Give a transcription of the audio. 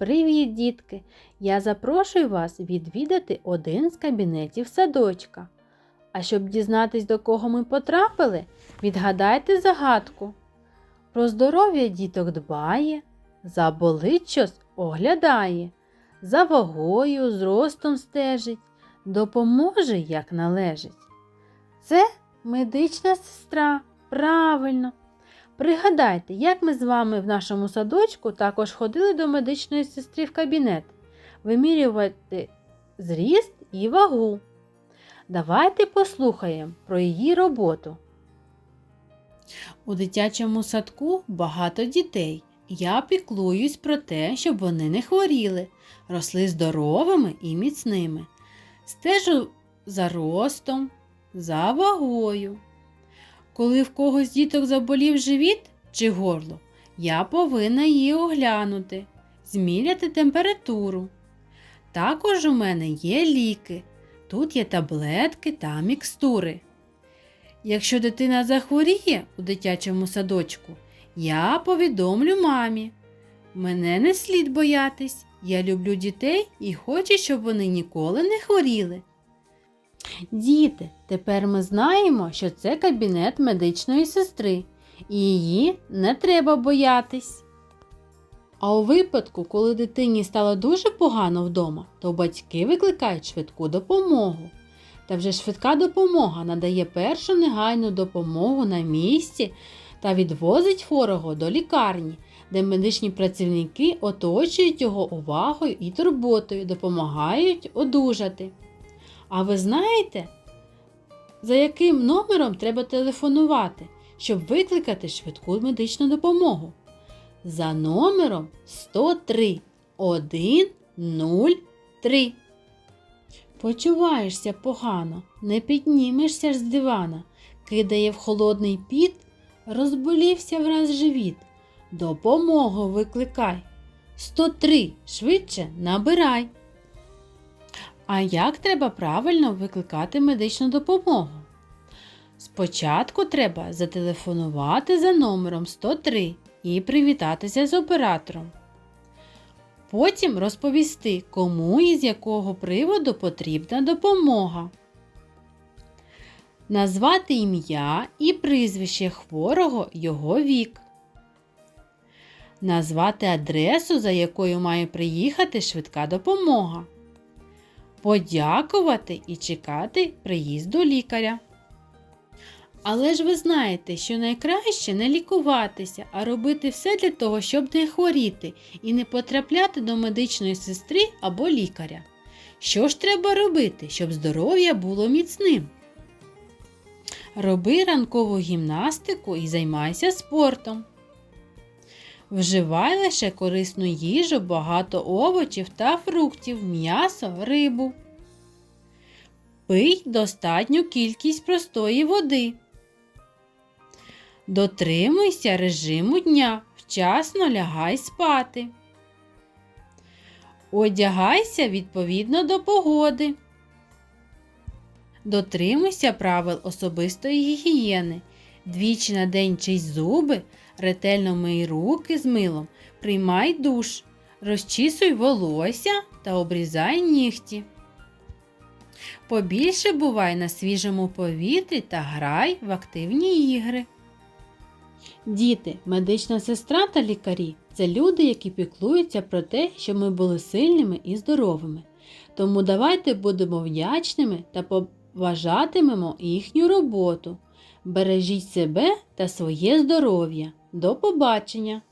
Привіт, дітки! Я запрошую вас відвідати один з кабінетів садочка. А щоб дізнатись, до кого ми потрапили, відгадайте загадку. Про здоров'я діток дбає, за болить оглядає, за вагою, зростом стежить, допоможе, як належить. Це медична сестра. Правильно. Пригадайте, як ми з вами в нашому садочку також ходили до медичної сестри в кабінет вимірювати зріст і вагу. Давайте послухаємо про її роботу. У дитячому садку багато дітей. Я піклуюсь про те, щоб вони не хворіли, росли здоровими і міцними. Стежу за ростом, за вагою. Коли в когось діток заболів живіт чи горло, я повинна її оглянути, зміряти температуру. Також у мене є ліки. Тут є таблетки та мікстури. Якщо дитина захворіє у дитячому садочку, я повідомлю мамі. Мене не слід боятись. Я люблю дітей і хочу, щоб вони ніколи не хворіли. Діти, тепер ми знаємо, що це кабінет медичної сестри, і її не треба боятись. А у випадку, коли дитині стало дуже погано вдома, то батьки викликають швидку допомогу. Та вже швидка допомога надає першу негайну допомогу на місці та відвозить хворого до лікарні, де медичні працівники оточують його увагою і турботою, допомагають одужати. А ви знаєте, за яким номером треба телефонувати, щоб викликати швидку медичну допомогу? За номером 103 103. Почуваєшся погано, не піднімешся з дивана, кидає в холодний піт, розболівся враз живіт. Допомогу викликай. 103 швидше набирай. А як треба правильно викликати медичну допомогу? Спочатку треба зателефонувати за номером 103 і привітатися з оператором. Потім розповісти, кому і з якого приводу потрібна допомога. Назвати ім'я і прізвище хворого його вік. Назвати адресу, за якою має приїхати швидка допомога. Подякувати і чекати приїзду лікаря. Але ж ви знаєте, що найкраще не лікуватися, а робити все для того, щоб не хворіти і не потрапляти до медичної сестри або лікаря. Що ж треба робити, щоб здоров'я було міцним? Роби ранкову гімнастику і займайся спортом. Вживай лише корисну їжу, багато овочів та фруктів, м'ясо, рибу. Пий достатню кількість простої води. Дотримуйся режиму дня, вчасно лягай спати. Одягайся відповідно до погоди. Дотримуйся правил особистої гігієни. Двічі на день чисть зуби, ретельно мий руки з милом, приймай душ, розчісуй волосся та обрізай нігті. Побільше бувай на свіжому повітрі та грай в активні ігри. Діти, медична сестра та лікарі це люди, які піклуються про те, щоб ми були сильними і здоровими. Тому давайте будемо вдячними та поважатимемо їхню роботу. Бережіть себе та своє здоров'я. До побачення!